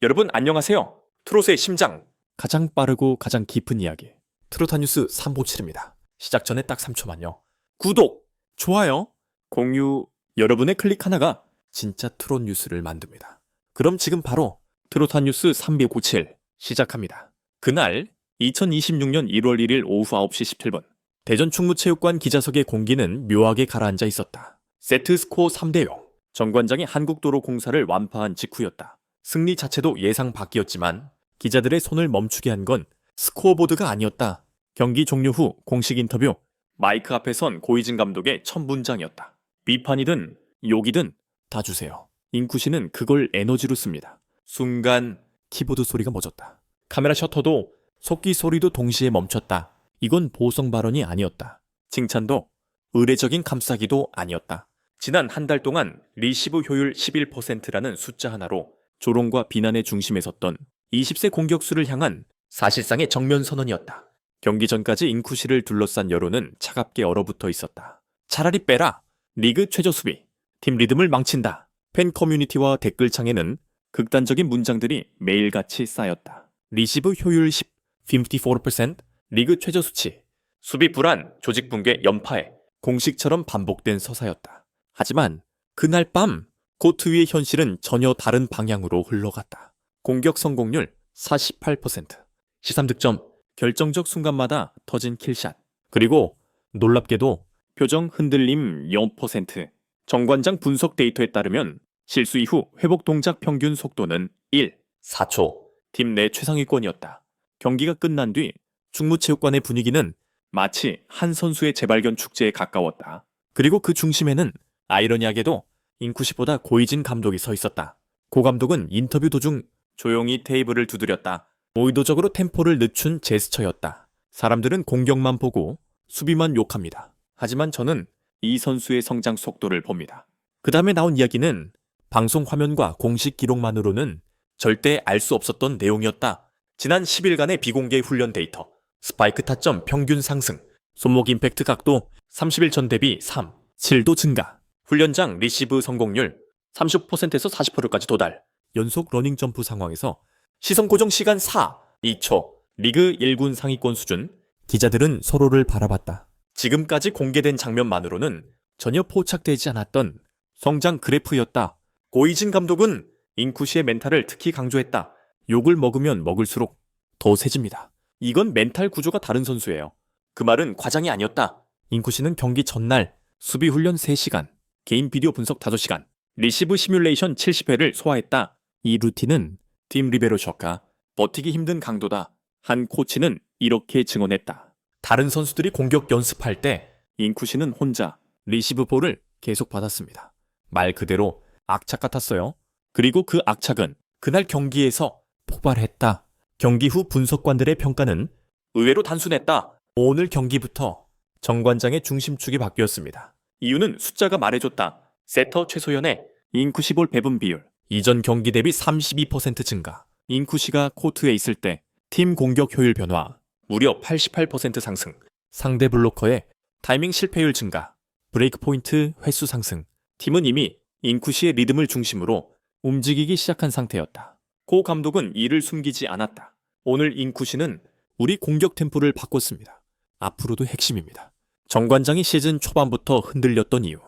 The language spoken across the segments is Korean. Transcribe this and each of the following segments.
여러분 안녕하세요. 트롯의 심장. 가장 빠르고 가장 깊은 이야기. 트로타 뉴스 357입니다. 시작 전에 딱 3초만요. 구독, 좋아요, 공유, 여러분의 클릭 하나가 진짜 트롯 뉴스를 만듭니다. 그럼 지금 바로 트로타 뉴스 357 시작합니다. 그날 2026년 1월 1일 오후 9시 17분 대전 충무체육관 기자석의 공기는 묘하게 가라앉아 있었다. 세트 스코어 3대 0. 정관장이 한국도로 공사를 완파한 직후였다. 승리 자체도 예상 밖이었지만 기자들의 손을 멈추게 한 건 스코어보드가 아니었다. 경기 종료 후 공식 인터뷰 마이크 앞에 선 고이진 감독의 첫 문장이었다. 비판이든 욕이든 다 주세요. 인쿠 씨는 그걸 에너지로 씁니다. 순간 키보드 소리가 멎었다. 카메라 셔터도 속기 소리도 동시에 멈췄다. 이건 보성 발언이 아니었다. 칭찬도 의례적인 감싸기도 아니었다. 지난 한 달 동안 리시브 효율 11%라는 숫자 하나로 조롱과 비난의 중심에 섰던 20세 공격수를 향한 사실상의 정면 선언이었다. 경기 전까지 인쿠시를 둘러싼 여론은 차갑게 얼어붙어 있었다. 차라리 빼라. 리그 최저 수비. 팀 리듬을 망친다. 팬 커뮤니티와 댓글창에는 극단적인 문장들이 매일같이 쌓였다. 리시브 효율 10, 54%, 리그 최저 수치, 수비 불안, 조직 붕괴, 연파해 공식처럼 반복된 서사였다. 하지만 그날 밤 코트 위의 현실은 전혀 다른 방향으로 흘러갔다. 공격 성공률 48%, 시삼 득점, 결정적 순간마다 터진 킬샷, 그리고 놀랍게도 표정 흔들림 0%. 정관장 분석 데이터에 따르면 실수 이후 회복 동작 평균 속도는 1, 4초. 팀 내 최상위권이었다. 경기가 끝난 뒤 충무체육관의 분위기는 마치 한 선수의 재발견 축제에 가까웠다. 그리고 그 중심에는 아이러니하게도 인쿠시보다 고이진 감독이 서 있었다. 고 감독은 인터뷰 도중 조용히 테이블을 두드렸다. 의도적으로 템포를 늦춘 제스처였다. 사람들은 공격만 보고 수비만 욕합니다. 하지만 저는 이 선수의 성장 속도를 봅니다. 그 다음에 나온 이야기는 방송 화면과 공식 기록만으로는 절대 알 수 없었던 내용이었다. 지난 10일간의 비공개 훈련 데이터, 스파이크 타점 평균 상승, 손목 임팩트 각도 30일 전 대비 3, 7도 증가, 훈련장 리시브 성공률 30%에서 40%까지 도달, 연속 러닝 점프 상황에서 시선 고정 시간 4, 2초, 리그 1군 상위권 수준, 기자들은 서로를 바라봤다. 지금까지 공개된 장면만으로는 전혀 포착되지 않았던 성장 그래프였다. 고이진 감독은 인쿠시의 멘탈을 특히 강조했다. 욕을 먹으면 먹을수록 더 세집니다. 이건 멘탈 구조가 다른 선수예요. 그 말은 과장이 아니었다. 인쿠시는 경기 전날 수비 훈련 3시간, 개인 비디오 분석 5시간, 리시브 시뮬레이션 70회를 소화했다. 이 루틴은 팀 리베로 셔가 버티기 힘든 강도다. 한 코치는 이렇게 증언했다. 다른 선수들이 공격 연습할 때 인쿠시는 혼자 리시브 볼을 계속 받았습니다. 말 그대로 악착 같았어요. 그리고 그 악착은 그날 경기에서 폭발했다. 경기 후 분석관들의 평가는 의외로 단순했다. 오늘 경기부터 정관장의 중심축이 바뀌었습니다. 이유는 숫자가 말해줬다. 세터 최소연의 인쿠시볼 배분 비율. 이전 경기 대비 32% 증가. 인쿠시가 코트에 있을 때 팀 공격 효율 변화. 무려 88% 상승. 상대 블로커의 타이밍 실패율 증가. 브레이크 포인트 횟수 상승. 팀은 이미 인쿠시의 리듬을 중심으로 움직이기 시작한 상태였다. 고 감독은 이를 숨기지 않았다. 오늘 인쿠시는 우리 공격 템포를 바꿨습니다. 앞으로도 핵심입니다. 정관장이 시즌 초반부터 흔들렸던 이유.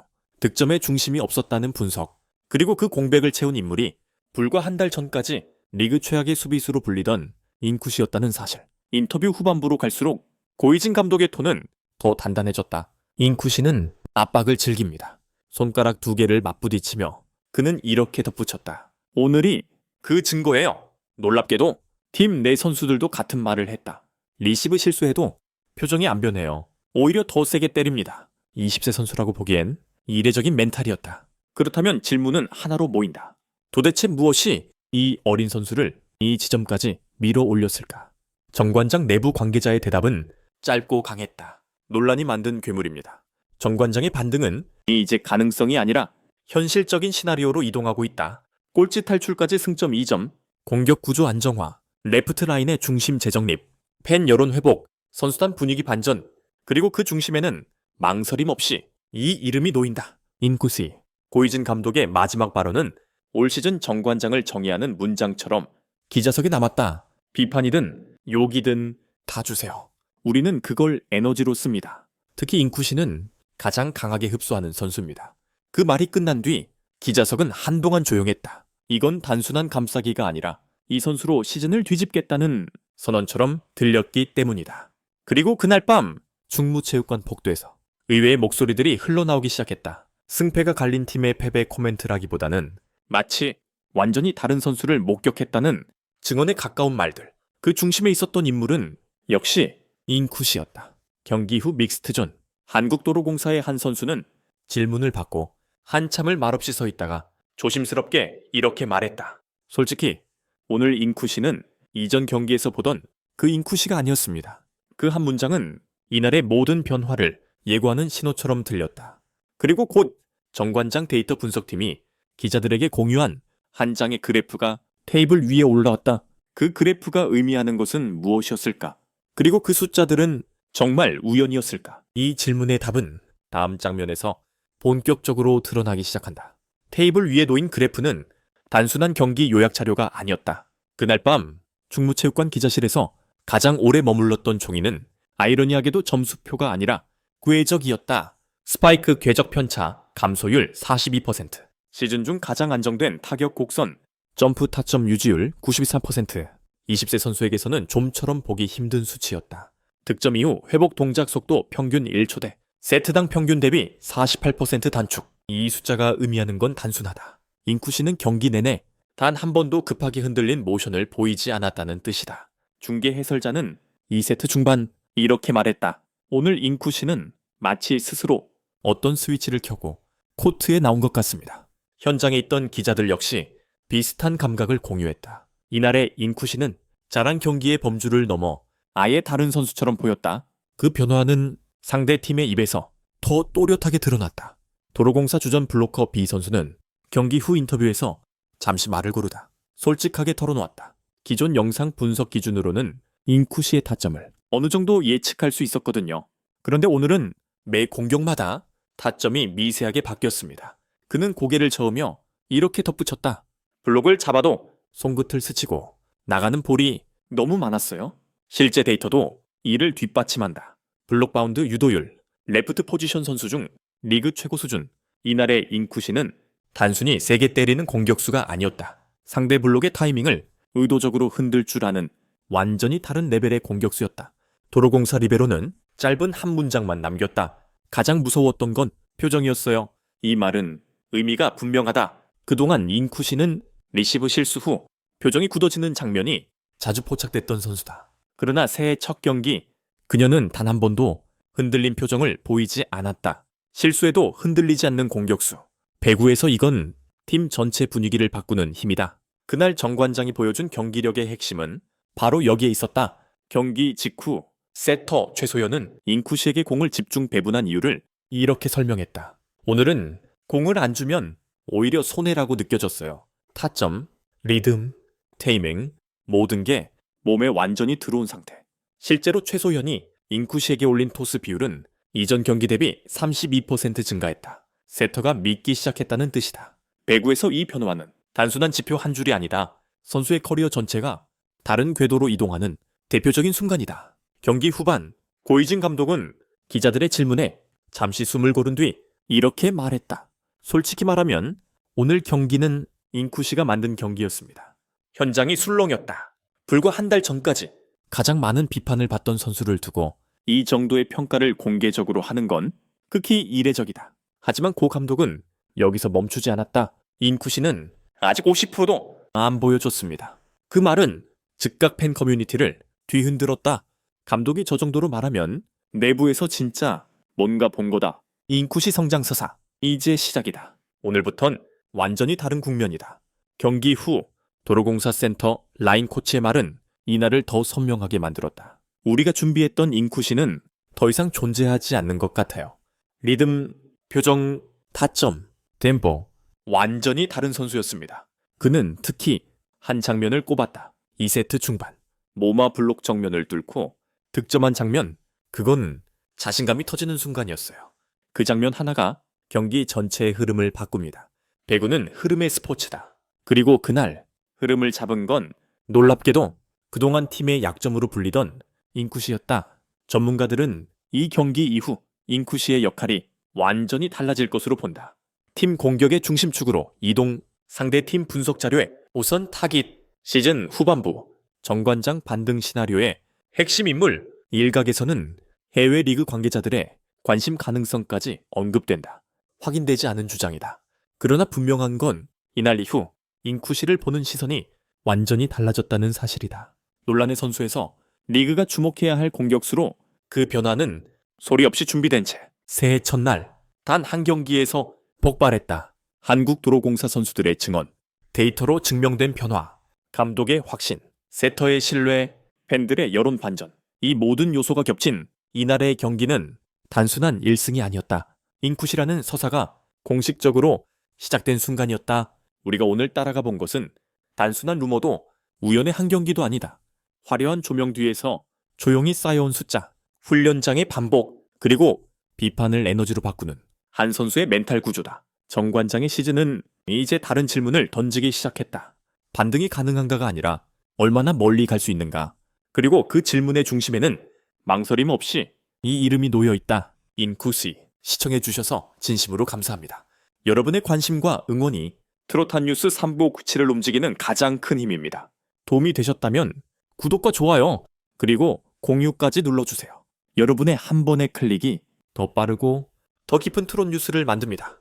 득점의 중심이 없었다는 분석. 그리고 그 공백을 채운 인물이 불과 한 달 전까지 리그 최악의 수비수로 불리던 인쿠시였다는 사실. 인터뷰 후반부로 갈수록 고이진 감독의 톤은 더 단단해졌다. 인쿠시는 압박을 즐깁니다. 손가락 두 개를 맞부딪히며 그는 이렇게 덧붙였다. 오늘이 그 증거예요. 놀랍게도 팀 내 선수들도 같은 말을 했다. 리시브 실수해도 표정이 안 변해요. 오히려 더 세게 때립니다. 20세 선수라고 보기엔 이례적인 멘탈이었다. 그렇다면 질문은 하나로 모인다. 도대체 무엇이 이 어린 선수를 이 지점까지 밀어 올렸을까? 정관장 내부 관계자의 대답은 짧고 강했다. 논란이 만든 괴물입니다. 정관장의 반등은 이제 가능성이 아니라 현실적인 시나리오로 이동하고 있다. 꼴찌 탈출까지 승점 2점, 공격 구조 안정화, 레프트 라인의 중심 재정립, 팬 여론 회복, 선수단 분위기 반전, 그리고 그 중심에는 망설임 없이 이 이름이 놓인다. 인쿠시. 고이진 감독의 마지막 발언은 올 시즌 정관장을 정의하는 문장처럼 기자석에 남았다. 비판이든 욕이든 다 주세요. 우리는 그걸 에너지로 씁니다. 특히 인쿠 씨는 가장 강하게 흡수하는 선수입니다. 그 말이 끝난 뒤 기자석은 한동안 조용했다. 이건 단순한 감싸기가 아니라 이 선수로 시즌을 뒤집겠다는 선언처럼 들렸기 때문이다. 그리고 그날 밤 중무체육관 복도에서 의외의 목소리들이 흘러나오기 시작했다. 승패가 갈린 팀의 패배 코멘트라기보다는 마치 완전히 다른 선수를 목격했다는 증언에 가까운 말들. 그 중심에 있었던 인물은 역시 인쿠시였다. 경기 후 믹스트존 한국도로공사의 한 선수는 질문을 받고 한참을 말없이 서 있다가 조심스럽게 이렇게 말했다. 솔직히 오늘 인쿠시는 이전 경기에서 보던 그 인쿠시가 아니었습니다. 그 한 문장은 이날의 모든 변화를 예고하는 신호처럼 들렸다. 그리고 곧 정관장 데이터 분석팀이 기자들에게 공유한 한 장의 그래프가 테이블 위에 올라왔다. 그 그래프가 의미하는 것은 무엇이었을까? 그리고 그 숫자들은 정말 우연이었을까? 이 질문의 답은 다음 장면에서 본격적으로 드러나기 시작한다. 테이블 위에 놓인 그래프는 단순한 경기 요약 자료가 아니었다. 그날 밤 충무체육관 기자실에서 가장 오래 머물렀던 종이는 아이러니하게도 점수표가 아니라 궤적이었다. 스파이크 궤적 편차 감소율 42%. 시즌 중 가장 안정된 타격 곡선 점프 타점 유지율 94%. 20세 선수에게서는 좀처럼 보기 힘든 수치였다. 득점 이후 회복 동작 속도 평균 1초대. 세트당 평균 대비 48% 단축. 이 숫자가 의미하는 건 단순하다. 인쿠 씨는 경기 내내 단 한 번도 급하게 흔들린 모션을 보이지 않았다는 뜻이다. 중계 해설자는 2세트 중반 이렇게 말했다. 오늘 인쿠 씨는 마치 스스로 어떤 스위치를 켜고 코트에 나온 것 같습니다. 현장에 있던 기자들 역시 비슷한 감각을 공유했다. 이날의 인쿠 씨는 자랑 경기의 범주를 넘어 아예 다른 선수처럼 보였다. 그 변화는 상대 팀의 입에서 더 또렷하게 드러났다. 도로공사 주전 블로커 B 선수는 경기 후 인터뷰에서 잠시 말을 고르다 솔직하게 털어놓았다. 기존 영상 분석 기준으로는 인쿠 씨의 타점을 어느 정도 예측할 수 있었거든요. 그런데 오늘은 매 공격마다 타점이 미세하게 바뀌었습니다. 그는 고개를 저으며 이렇게 덧붙였다. 블록을 잡아도 손끝을 스치고 나가는 볼이 너무 많았어요. 실제 데이터도 이를 뒷받침한다. 블록 바운드 유도율, 레프트 포지션 선수 중 리그 최고 수준. 이날의 인쿠시는 단순히 세게 때리는 공격수가 아니었다. 상대 블록의 타이밍을 의도적으로 흔들 줄 아는 완전히 다른 레벨의 공격수였다. 도로공사 리베로는 짧은 한 문장만 남겼다. 가장 무서웠던 건 표정이었어요. 이 말은 의미가 분명하다. 그동안 인쿠시는 리시브 실수 후 표정이 굳어지는 장면이 자주 포착됐던 선수다. 그러나 새해 첫 경기 그녀는 단 한 번도 흔들린 표정을 보이지 않았다. 실수에도 흔들리지 않는 공격수. 배구에서 이건 팀 전체 분위기를 바꾸는 힘이다. 그날 정관장이 보여준 경기력의 핵심은 바로 여기에 있었다. 경기 직후 세터 최소연은 인쿠시에게 공을 집중 배분한 이유를 이렇게 설명했다. 오늘은 공을 안 주면 오히려 손해라고 느껴졌어요. 타점, 리듬, 테이밍, 모든 게 몸에 완전히 들어온 상태. 실제로 최소현이 인쿠시에게 올린 토스 비율은 이전 경기 대비 32% 증가했다. 세터가 믿기 시작했다는 뜻이다. 배구에서 이 변화는 단순한 지표 한 줄이 아니다. 선수의 커리어 전체가 다른 궤도로 이동하는 대표적인 순간이다. 경기 후반 고이진 감독은 기자들의 질문에 잠시 숨을 고른 뒤 이렇게 말했다. 솔직히 말하면 오늘 경기는 인쿠시가 만든 경기였습니다. 현장이 술렁였다. 불과 한 달 전까지 가장 많은 비판을 받던 선수를 두고 이 정도의 평가를 공개적으로 하는 건 극히 이례적이다. 하지만 고 감독은 여기서 멈추지 않았다. 인쿠시는 아직 50%도 안 보여줬습니다. 그 말은 즉각 팬 커뮤니티를 뒤흔들었다. 감독이 저 정도로 말하면 내부에서 진짜 뭔가 본 거다. 인쿠시 성장서사 이제 시작이다. 오늘부턴 완전히 다른 국면이다. 경기 후 도로공사 센터 라인 코치의 말은 이날을 더 선명하게 만들었다. 우리가 준비했던 인쿠시는 더 이상 존재하지 않는 것 같아요. 리듬, 표정, 타점, 템포 완전히 다른 선수였습니다. 그는 특히 한 장면을 꼽았다. 2세트 중반 모마 블록 정면을 뚫고 득점한 장면 그건 자신감이 터지는 순간이었어요. 그 장면 하나가 경기 전체의 흐름을 바꿉니다. 배구는 흐름의 스포츠다. 그리고 그날 흐름을 잡은 건 놀랍게도 그동안 팀의 약점으로 불리던 인쿠시였다. 전문가들은 이 경기 이후 인쿠시의 역할이 완전히 달라질 것으로 본다. 팀 공격의 중심축으로 이동, 상대 팀 분석 자료에 우선 타깃, 시즌 후반부, 정관장 반등 시나리오의 핵심 인물, 일각에서는 해외 리그 관계자들의 관심 가능성까지 언급된다. 확인되지 않은 주장이다. 그러나 분명한 건 이날 이후 인쿠시를 보는 시선이 완전히 달라졌다는 사실이다. 논란의 선수에서 리그가 주목해야 할 공격수로 그 변화는 소리 없이 준비된 채 새해 첫날 단 한 경기에서 폭발했다. 한국도로공사 선수들의 증언, 데이터로 증명된 변화, 감독의 확신, 세터의 신뢰, 팬들의 여론 반전. 이 모든 요소가 겹친 이날의 경기는 단순한 1승이 아니었다. 인쿠시라는 서사가 공식적으로 시작된 순간이었다. 우리가 오늘 따라가 본 것은 단순한 루머도 우연의 한 경기도 아니다. 화려한 조명 뒤에서 조용히 쌓여온 숫자, 훈련장의 반복, 그리고 비판을 에너지로 바꾸는 한 선수의 멘탈 구조다. 정관장의 시즌은 이제 다른 질문을 던지기 시작했다. 반등이 가능한가가 아니라 얼마나 멀리 갈 수 있는가. 그리고 그 질문의 중심에는 망설임 없이 이 이름이 놓여 있다. 인쿠시. 시청해 주셔서 진심으로 감사합니다. 여러분의 관심과 응원이 트로탄 뉴스 3부 97을 움직이는 가장 큰 힘입니다. 도움이 되셨다면 구독과 좋아요, 그리고 공유까지 눌러주세요. 여러분의 한 번의 클릭이 더 빠르고 더 깊은 트롯 뉴스를 만듭니다.